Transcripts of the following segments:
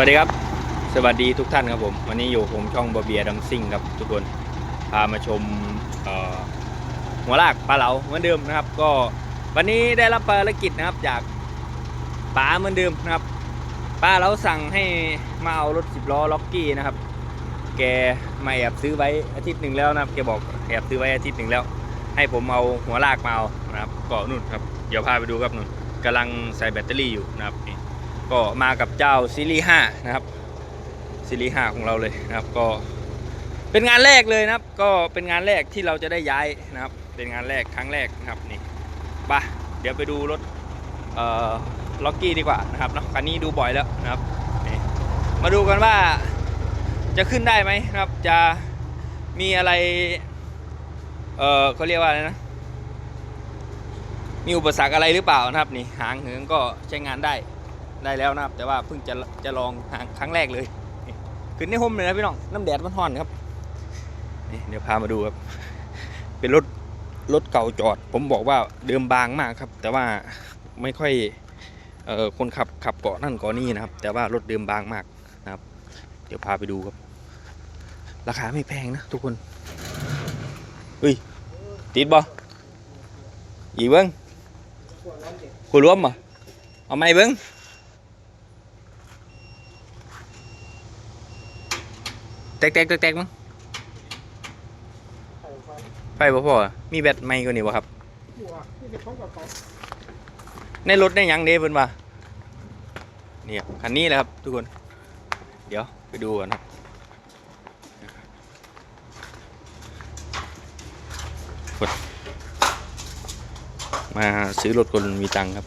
วัสดีครับ สวัสดีทุกท่านครับผม วันนี้อยู่ผมช่องบอเบียดัมซิ่งครับทุกคน พามาชมหัวลากปลาเหลาเหมือนเดิมนะครับ ก็วันนี้ได้รับภารกิจนะครับจากป๋าเหมือนเดิมนะครับป้าเราสั่งให้มาเอารถสิบล้อล็อกกี้นะครับ แกมาแอบซื้อไว้อาทิตย์หนึ่งแล้วนะครับ แกบอกแอบซื้อไว้อาทิตย์หนึ่งแล้ว ให้ผมเอาหัวลากมาเอานะครับก็นู่นครับ เดี๋ยวพาไปดูครับนู่นกำลังใส่แบตเตอรี่อยู่นะครับนี่ ก็มากับเจ้าซีรีส์5นะครับซีรีส์5ของเราเลยนะครับก็เป็นงานแรกเลยนะครับ ก็เป็นงานแรกที่เราจะได้ย้ายนะครับ เป็นงานแรกครั้งแรกนะครับนี่ไปะเดี๋ยวไปดูรถเอ่อล็อกกี้ดีกว่านะครับเนาะคันนี้ดูบ่อยแล้วนะครับนี่มาดูกันว่าจะขึ้นได้ไหมนะครับ จะมีอะไร เออเขาเรียกว่าอะไรนะ มีอุปสรรคอะไรหรือเปล่านะครับนี่หางเหิงก็ใช้งานได้ ได้แล้วนะครับ แต่ว่าเพิ่งจะจะลองครั้งแรกเลยขึ้นในห่มเลยนะพี่น้องน้ำแดดมันห่อนครับนี่เดี๋ยวพามาดูครับ เป็นรถรถเก่าจอด ผมบอกว่าเดิมบางมากครับ แต่ว่าไม่ค่อยเอ่อคนขับขับเกาะนั่นเกาะนี่นะครับ แต่ว่ารถเดิมบางมากนะครับ เดี๋ยวพาไปดูครับ ราคาไม่แพงนะทุกคนเฮ้ยติดบ่อีเบิ้งคุณรวมบ่เอาไหมเบิ้ง แต กแตกแตกแตกมั้งไฟบ่พอมีแบตใหม่กว่านี้บ่ครับ ในรถได้ยังเด้เพิ่นว่าเนี่ยคันนี้แหละครับ ทุกคน เดี๋ยวไปดูกันครับมาซื้อรถคนมีตังค์ครับ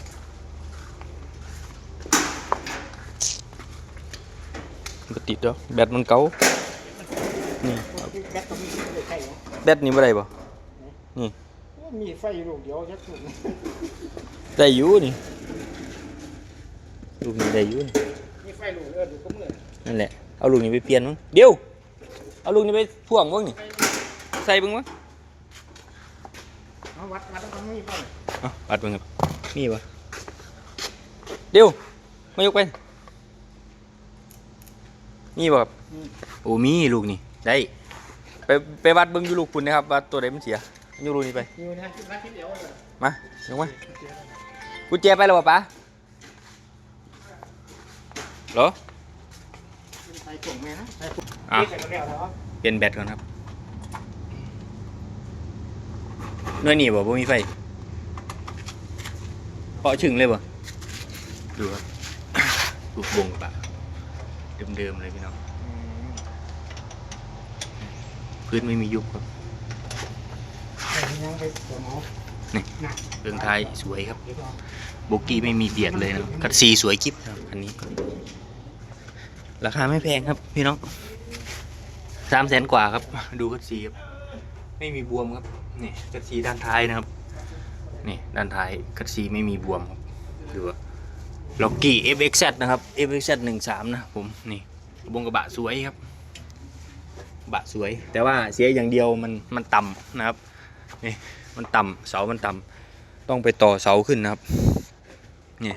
ก็ติดแล้วแบตมันเก่า นี่แบตก็มีเลยใช่ไหมแบตนี่บ่ได้บ่มีไฟลูกเดียวจักลูกได้อยู่นี่ลูกนี้ได้อยู่นี่มีไฟลูกเออลูกก็มือนั่นแหละเอาลูกนี้ไปเปลี่ยนมั้งเดี๋ยวเอาลูกนี้ไปพ่วงมั้งนี่ใส่เบิ่งมั้งเอาวัดวัดต้องมีไฟเอะปัดเบิ่งครับมีบ่เดี๋ยวมายกไปมีบ่ครับโอ้มีลูกนี่ ได้ไปไปวัดเบิ่งอยู่ลูกคุณนะครับว่าตัวใดมันเสียอยู่ลูกนี้ไปอยู่นะคิดว่าคิดเดียวเลยมายกมากุญแจไปแล้วบ่ป๊าเหรอไฟส่งแม่นะไฟส่งอะใส่กระเดี่ยวแล้วเปลี่ยนแบตก่อนครับหน่วยนี่บ่บ่มีไฟเพาะชึงเลยบ่ดูครับลูกบงปะเดิมๆเลยพี่น้อง พื้นไม่มียุบครับใส่ยังไปหัวหมอนี่นะเรืองท้ายสวยครับเดี๋ยวก่อนโบกี้ไม่มีเบียดเลยนะครับคัดซีสวยกิ๊บครับคันนี้ ราคาไม่แพงครับ พี่น้องสามแสนกว่าครับ ดูคัดซีครับไม่มีบวมครับนี่คัดซีด้านท้ายนะครับนี่ด้านท้ายคัดซีไม่มีบวมครับดูว่าล็อกกี้ FXZ นะครับ FXZ หนึ่งสามนะผมนี่กระบงกระบะสวยครับกระ บะสวย แต่ว่าเสียอย่างเดียวมันมันต่ำนะครับนี่มันต่ำเสามันต่ำต้องไปต่อเสาขึ้นนะครับนี่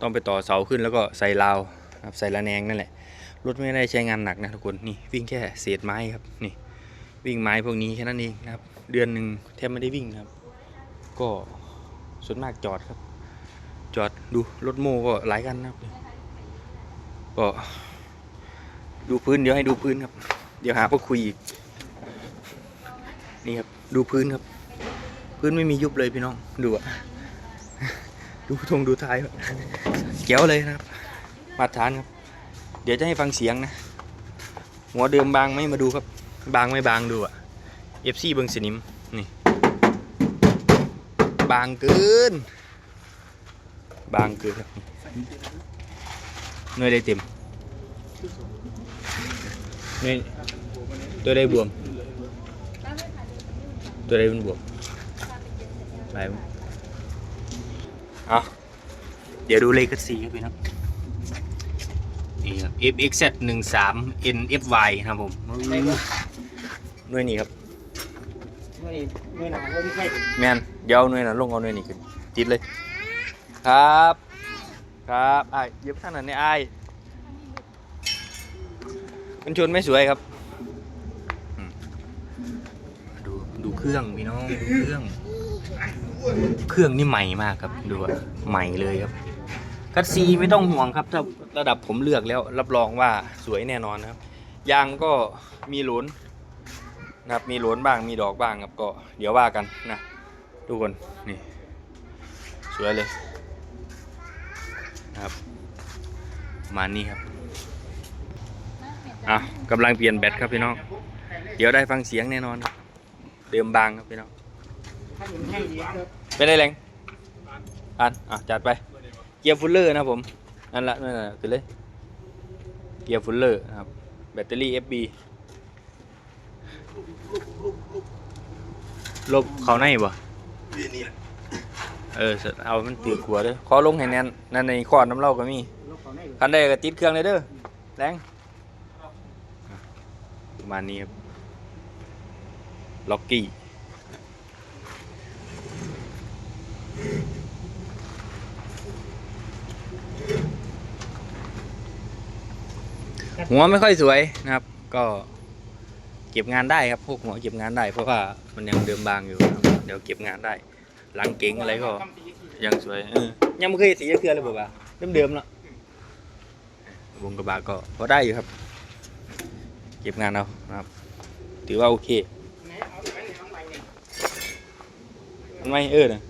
ต้องไปต่อเสาขึ้นแล้วก็ใส่ราวครับใส่ระแนงนั่นแหละรถไม่ได้ใช้งานหนักนะทุกคนนี่วิ่งแค่เศษไม้ครับนี่วิ่งไม้พวกนี้แค่นั้นเองนะครับ เดือนหนึ่งแทบไม่ได้วิ่งครับ ก็ส่วนมากจอดครับ จอดดูรถโม่ก็หลายคันนะครับก็ดูพื้นเดี๋ยวให้ดูพื้นครับ เดี๋ยวหาพวกคุยอีก นี่ครับ ดูพื้นครับ พื้นไม่มียุบเลยพี่น้อง ดูอะดูทงดูท้ายครับเก๋วเลยนะครับ มาตรฐานครับ เดี๋ยวจะให้ฟังเสียงนะ หัวเดิมบางไหมมาดูครับ บางไม่บางดูอะเอฟซีเบิงสนิม นี่ บางเกิน บางเกินครับหน่วยได้เต็มหน่วย ตัวได้บวม ตัวได้มันบวมไปมั้งเอาเดี๋ยวดูเลขสีครับพี่น้องนี่ครับ FXZ 1 3 NFY ครับผมหน่วยนี้ครับเมื่อนี้เมื่อหนาก็มีไฟแมนเดี๋ยวเอาหน่วยน่ะลงเอาหน่วยนี่ขึ้นติดเลย ครับ ครับไอ้ายเย็บท่านนั้นในไอ้ายกันชนไม่สวยครับอืมดูดู เครื่องพี่น้องดูเครื่อง เครื่องนี่ใหม่มากครับดูอะใหม่เลยครับ คัดซีไม่ต้องห่วงครับ ถ้าระดับผมเลือกแล้ว รับรองว่าสวยแน่นอนครับ ยางก็มีหลุนนะครับมีหลุนบ้างมีดอกบ้างครับก็เดี๋ยวว่ากันนะทุกคนนี่สวยเลยนะครับมานี้ครับอะกำลังเปลี่ยนแบตครับพี่น้อง เดี๋ยวได้ฟังเสียงแน่นอนครับ เดิมบางครับพี่น้องถ้ามันแห้งดีครับเป็นไรแรงอ่านอะจัดไปเกียร์ฟูลเลอร์นะครับผมนั่นละนั่นละคือเลยเกียร์ฟูลเลอร์นะครับ แบตเตอรี่ FB ลบเขาในบ่เออเสร็จเอา มันตือกลัวเด้อขอลงให้แน่นนั่นในข้อน้ำเหล่าก็มีลบเขาได้คันใดก็ติดเครื่องเลยเด้อแรงประมาณนี้ครับ ล็อกกี้หัวไม่ค่อยสวยนะครับ ก็เก็บงานได้ครับพวกหัวเก็บงานได้ เพราะว่ามันยังเดิมบางอยู่ครับเดี๋ยวเก็บงานได้ หลังเก๋งอะไรก็ยังสวยเออยังไม่เคยสีเกลือเลยบ่บ่าเดิมๆแล้ววงกระบะก็พอได้อยู่ครับ เก็บงานเอานะครับ ถือว่าโอเค ไหนเอาไปไหนเอาไปเนี่ย มันไม่เออนะ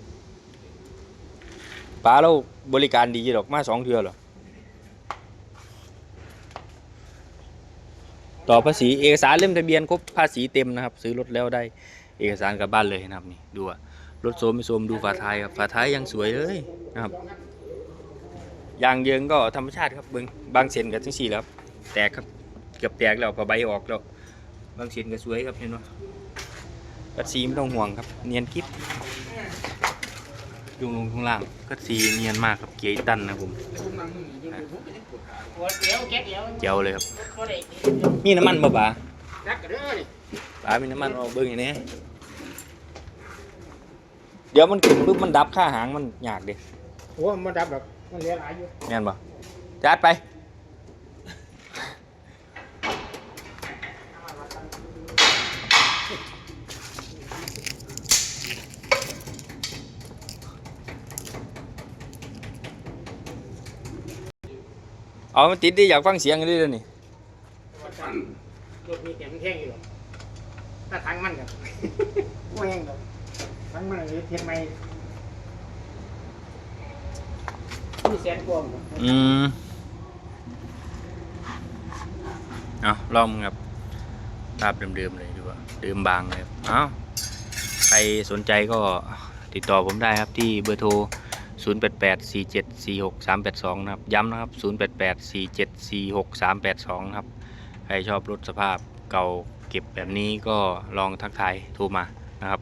ป้าเราบริการดีดอกมาสองเทือหรอต่อภาษีเอกสารเล่มทะเบียนครบภาษีเต็มนะครับ ซื้อรถแล้วได้เอกสารกลับบ้านเลยนะครับนี่ดูอะรถโซมไม่โซมดูฝาท้ายครับฝาท้ายยังสวยเลยนะครับยางเยิงก็ธรรมชาติครับเบิ้งบางเส้นกับทั้งสี่แล้วแตกครับเกือบแตกแล้วพอใบออกแล้วบางเส้นก็สวยครับเห็นไหมกัดสีไม่ต้องห่วงครับ เนียนกิ๊บ ลงลงข้างล่างกัดสีเนียนมากครับเกียร์อีตันนะครับผมหัวเดียวแก๊กเดียวเจียวเลยครับเขาได้มีน้ำมันบ่ป๋ารักกันเด้อนี่ป๋ามีน้ำมันเอาเบิ้งอย่างนี้เดี๋ยวมันขึ้นปุ๊บมันดับค่าหางมันยากเดิโอ้มันดับแบบมันเหลือหลายอยู่แม่นบ่จัดไป เอามันติดดิอยากฟังเสียงดิเลยวนี่รถมีเสียงแห้งอยู่หรอกถ้าทางมันกับไม่แห้งหรอกทางมันเลยเทียนไม่มีแสนกว่าหมดอืมเอาลองครับภาพเดิมๆเลยดูว่าเดิมบางเลยครับเอาใครสนใจก็ติดต่อผมได้ครับที่เบอร์โทร 0884746382 นะครับ ย้ำนะครับ 0884746382นะครับ ใครชอบรถสภาพเก่าเก็บแบบนี้ก็ลองทักทายโทรมานะครับ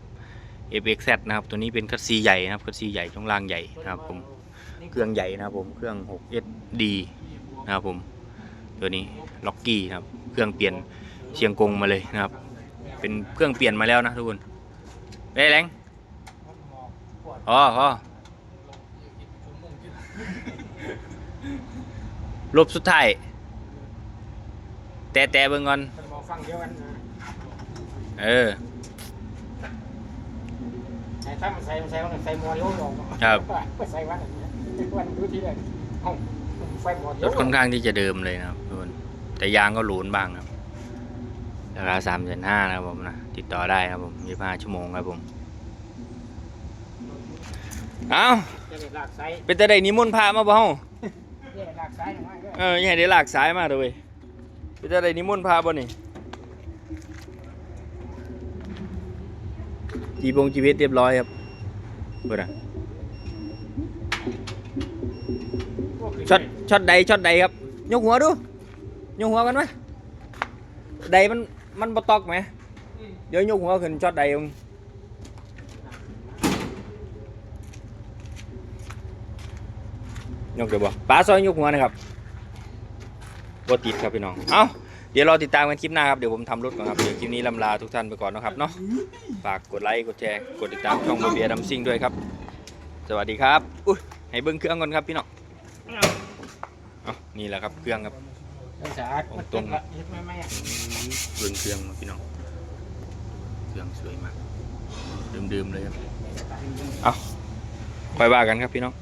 FXZ นะครับ ตัวนี้เป็นคัสซีใหญ่นะครับ คัสซีใหญ่ช่วงล่างใหญ่นะครับผม เครื่องใหญ่นะครับผม เครื่อง 6SD นะครับผม ตัวนี้ล็อกกี้นะครับ เครื่องเปลี่ยนเชียงกงมาเลยนะครับ เป็นเครื่องเปลี่ยนมาแล้วนะทุกคนได้แรงอ๋อ อ๋อลบสุดท้าย แต่แต่เบิ่งก่อนมันมองฟังเดียวกันนะเออ ใส่ถ้ามันใส่มันใส่มันใส่หมวเดียวลงครับ ไปใส่วันนี้วันดูที่ไหนห้องไฟหมวเดีรยวถค่อนข้างที่จะเดิมเลยนะครับทุกคนแต่ยางก็หลูนบ้างครับราคาสามแสนห้านะครับผมนะติดต่อได้ครับผมยี่ห้าชั่วโมงครับผม เอาจะได้ลากไซเป็นแต่ได้นิมนต์พระมาบ่เฮา จะได้ลากไซหน่อยก็เอออย่าให้ได้ลากสายมาเด้อเว้ยเป็นแต่ได้นิมนต์พระบ่นี่จีบงจีเวตเรียบร้อยครับเบิดอะช็อตช็อตใดช็อตใดครับยกหัวดูยกหัวกันไหมใดมันมันบ่ตอกไหมเดี๋ยวยกหัวขึ้นช็อตใดมึง ยกเดี๋ยวบ่ป้าซอยยกหัวนะครับบ่ติดครับพี่น้อง เอ้า เดี๋ยวรอติดตามกันคลิปหน้าครับ เดี๋ยวผมทำรถก่อนครับ เดี๋ยวคลิปนี้ลำลาทุกท่านไปก่อนนะครับเนาะ ฝากกดไลค์ กดแชร์ กดติดตามช่องโมเบียดัมซิงด้วยครับ สวัสดีครับอุ้ยให้เบิ้งเครื่องก่อนครับพี่น้องเอ้านี่แหละครับเครื่องครับเราสะอาดมันเป็นละเห็นไหมไหมอะเบิ่งเครื่องมาพี่น้อง เครื่องสวยมากเดิมๆเลยครับ เอาค่อยว่ากันครับพี่น้อง